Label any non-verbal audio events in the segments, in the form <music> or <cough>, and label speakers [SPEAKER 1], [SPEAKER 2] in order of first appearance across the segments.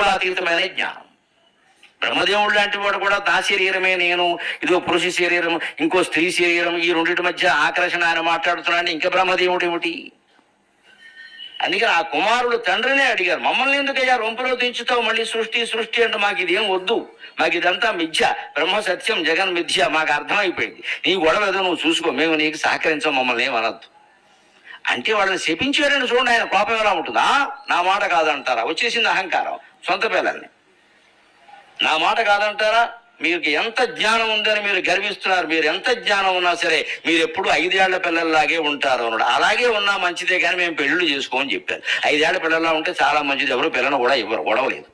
[SPEAKER 1] త్రిగుణాతీతమైన జ్ఞానం. బ్రహ్మదేవుడు లాంటి వాడు కూడా నా శరీరమే నేను ఇదిగో పురుష శరీరం ఇంకో స్త్రీ శరీరం ఈ రెండింటి మధ్య ఆకర్షణ అని మాట్లాడుతున్నాడు. ఇంకా బ్రహ్మదేవుడు ఏమిటి? అందుకే ఆ కుమారుడు తండ్రినే అడిగారు. మమ్మల్ని ఎందుకయ్యా రొంపులో దించుతావు? మళ్ళీ సృష్టి సృష్టి అంటే మాకు ఇదేం వద్దు. మాకు ఇదంతా మిథ్య. బ్రహ్మ సత్యం జగన్ మిథ్య. మాకు అర్థమైపోయింది. నీ గొడవ ఏదో నువ్వు చూసుకో. మేము నీకు సహకరించాం మమ్మల్ని ఏమనద్దు అంటే వాళ్ళని శపించారని చూడండి ఆయన కోపం ఎలా ఉంటుందా? నా మాట కాదంటారా? వచ్చేసింది అహంకారం. సొంత పిల్లల్ని. నా మాట కాదంటారా? మీకు ఎంత జ్ఞానం ఉందని మీరు గర్విస్తున్నారు మీరు ఎంత జ్ఞానం ఉన్నా సరే మీరు ఎప్పుడు ఐదేళ్ళ పిల్లల్లాగే ఉంటారు అన్నాడు. అలాగే ఉన్నా మంచిదే కానీ మేము పెళ్ళిళ్ళు చేసుకోమని చెప్పారు. ఐదేళ్ళ పిల్లల్లా ఉంటే చాలా మంచిది ఎవరు పిల్లలు కూడా ఇవ్వరు గొడవలేదు.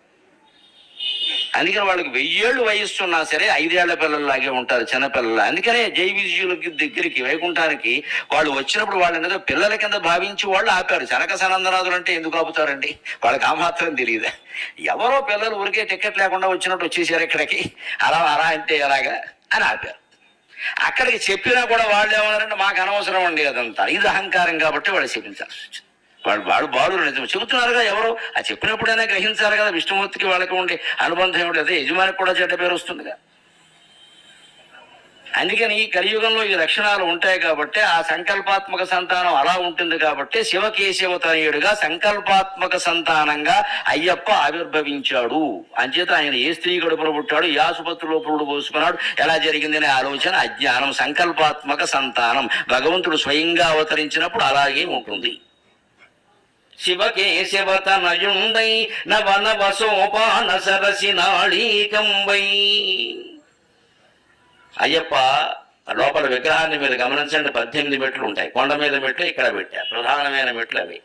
[SPEAKER 1] అందుకని వాళ్ళకి వెయ్యేళ్ళు వయస్సు ఉన్నా సరే ఐదేళ్ళ పిల్లల్లాగే ఉంటారు చిన్నపిల్లలు. అందుకనే జై విజయులకి దగ్గరికి వైకుంఠానికి వాళ్ళు వచ్చినప్పుడు వాళ్ళని ఏదో పిల్లల కింద భావించి వాళ్ళు ఆపారు. జనక సనందనాథులు అంటే ఎందుకు ఆపుతారండి? వాళ్ళకి ఆ మాత్రం తెలియదా ఎవరో పిల్లలు ఊరికే టికెట్ లేకుండా వచ్చినట్టు వచ్చేసారు ఇక్కడికి. అలా అలా అంటే ఎలాగా? అని ఆపారు. అక్కడికి చెప్పినా కూడా వాళ్ళు ఏమన్నారంటే మాకు అనవసరం అండి అదంతా. ఇది అహంకారం కాబట్టి వాళ్ళు చెప్పించాల్సి వచ్చింది వాడు వాడు బాధుడు నిజం చెబుతున్నారుగా ఎవరు. ఆ చెప్పినప్పుడైనా గ్రహించారు కదా. విష్ణుమూర్తికి వాళ్ళకి ఉండే అనుబంధం ఏమిటి? అదే యజమానికి కూడా చెడ్డ పేరు వస్తుందిగా. అందుకని ఈ కలియుగంలో ఈ లక్షణాలు ఉంటాయి కాబట్టి ఆ సంకల్పాత్మక సంతానం అలా ఉంటుంది కాబట్టి శివకేశవ తనయుడుగా సంకల్పాత్మక సంతానంగా అయ్యప్ప ఆవిర్భవించాడు. అంచేత ఆయన ఏ స్త్రీ గడుపున పుట్టాడు? ఏ ఆసుపత్రిలో పురుడు పోసుకున్నాడు. ఎలా జరిగిందనే ఆలోచన? అజ్ఞానం సంకల్పాత్మక సంతానం. భగవంతుడు స్వయంగా అవతరించినప్పుడు అలాగే ఉంటుంది. శివకేశవతనయుండై నవన సోపాన సరసి నాళీకంబై అయ్యప్ప లోపల విగ్రహాన్ని మీరు గమనించండి పద్దెనిమిది మెట్లు ఉంటాయి. కొండ మీద మెట్లు ఇక్కడ పెట్టారు ప్రధానమైన మెట్లు అవి.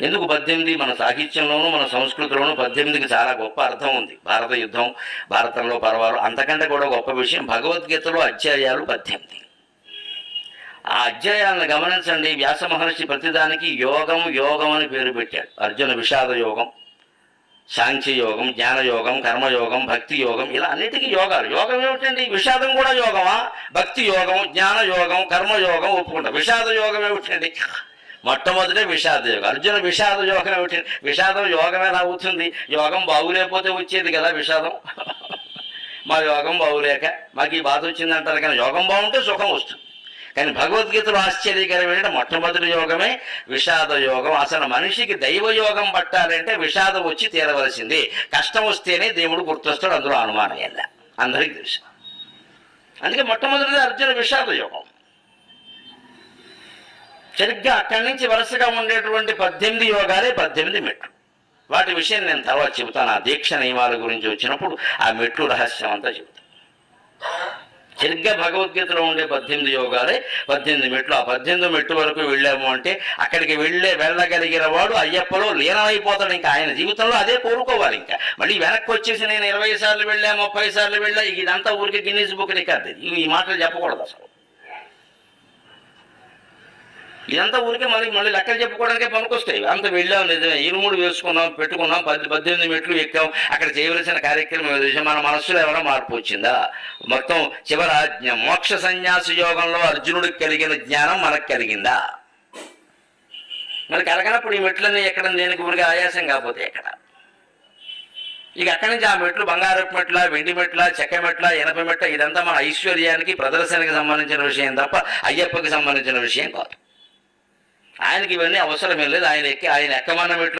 [SPEAKER 1] ఎందుకు పద్దెనిమిది? మన సాహిత్యంలోనూ మన సంస్కృతిలోనూ పద్దెనిమిదికి చాలా గొప్ప అర్థం ఉంది. భారత యుద్ధం భారతంలో పర్వాలు అంతకంటే కూడా గొప్ప విషయం భగవద్గీతలో అధ్యాయాలు పద్దెనిమిది. ఆ అధ్యాయాలను గమనించండి. వ్యాస మహర్షి ప్రతిదానికి యోగం యోగం అని పేరు పెట్టాడు. అర్జున విషాద యోగం సాంఖ్య యోగం జ్ఞాన యోగం కర్మయోగం భక్తి యోగం ఇలా అన్నిటికీ యోగాలు. యోగం ఏమిటండి? విషాదం కూడా యోగమా? భక్తి యోగం జ్ఞాన యోగం కర్మయోగం ఒప్పుకుంటాం. విషాద యోగం ఏమిటండి? మొట్టమొదటి విషాద యోగం. అర్జున విషాద యోగం ఏమిటి విషాదం యోగం ఎలా అవుతుంది? యోగం బాగులేకపోతే వచ్చేది కదా విషాదం. <laughs> మా యోగం బాగులేక మాకు ఈ బాధ వచ్చిందంటారు కానీ యోగం బాగుంటే సుఖం వస్తుంది. కానీ భగవద్గీతలో ఆశ్చర్యకరమైన మొట్టమొదటి యోగమే విషాద యోగం. అసలు మనిషికి దైవ యోగం పట్టాలంటే విషాదం వచ్చి తీరవలసింది. కష్టం వస్తేనే దేవుడు గుర్తొస్తాడు అందులో అనుమానం ఏందా అందరికీ తెలుసు. అందుకే మొట్టమొదటిది అర్జున విషాద యోగం. సరిగ్గా అక్కడి నుంచి వరుసగా ఉండేటువంటి పద్దెనిమిది యోగాలే పద్దెనిమిది మెట్లు. వాటి విషయం నేను తర్వాత చెబుతాను. ఆ దీక్ష నియమాల గురించి వచ్చినప్పుడు ఆ మెట్లు రహస్యం అంతా చెబుతాను. సరిగ్గా భగవద్గీతలో ఉండే పద్దెనిమిది యోగాలే. పద్దెనిమిది మెట్లు. ఆ పద్దెనిమిది మెట్టు వరకు వెళ్ళాము అంటే అక్కడికి వెళ్ళే వెళ్ళగలిగిన వాడు అయ్యప్పలో లీనమైపోతాడు. ఇంకా ఆయన జీవితంలో అదే కోరుకోవాలి ఇంకా. మళ్ళీ వెనక్కి వచ్చేసి నేను ఇరవై సార్లు వెళ్ళా ముప్పై సార్లు వెళ్ళా. ఇదంతా ఊరికి గిన్నీస్ బుక్ రికార్డు. ఇది. ఈ మాటలు చెప్పకూడదు అసలు. ఇదంతా ఊరికే మళ్ళీ మళ్ళీ లెక్కలు చెప్పుకోవడానికే పనికొస్తాయి. అంత వెళ్ళాం నిజమే. ఇరుముడు వేసుకున్నాం పెట్టుకున్నాం పది పద్దెనిమిది మెట్లు ఎక్కాం. అక్కడ చేయవలసిన కార్యక్రమం విషయం మన మనస్సులో ఏమైనా మార్పు వచ్చిందా? మొత్తం చివరాజ్ఞ మోక్ష సన్యాస యోగంలో అర్జునుడికి కలిగిన జ్ఞానం మనకు కలిగిందా? మరి కలగనప్పుడు ఈ మెట్లన్నీ ఎక్కడం? దేనికి ఊరికి ఆయాసం కాకపోతే ఎక్కడ? ఇక అక్కడి నుంచి ఆ మెట్లు బంగారపు మెట్ల వెండి మెట్ల చెక్క మెట్ల ఎనప మెట్ల ఇదంతా మన ఐశ్వర్యానికి ప్రదర్శనకి సంబంధించిన విషయం తప్ప అయ్యప్పకి సంబంధించిన విషయం కాదు. ఆయనకి ఇవన్నీ అవసరమే లేదు. ఆయన ఎక్కి ఆయన ఎక్కమన్న మెట్లు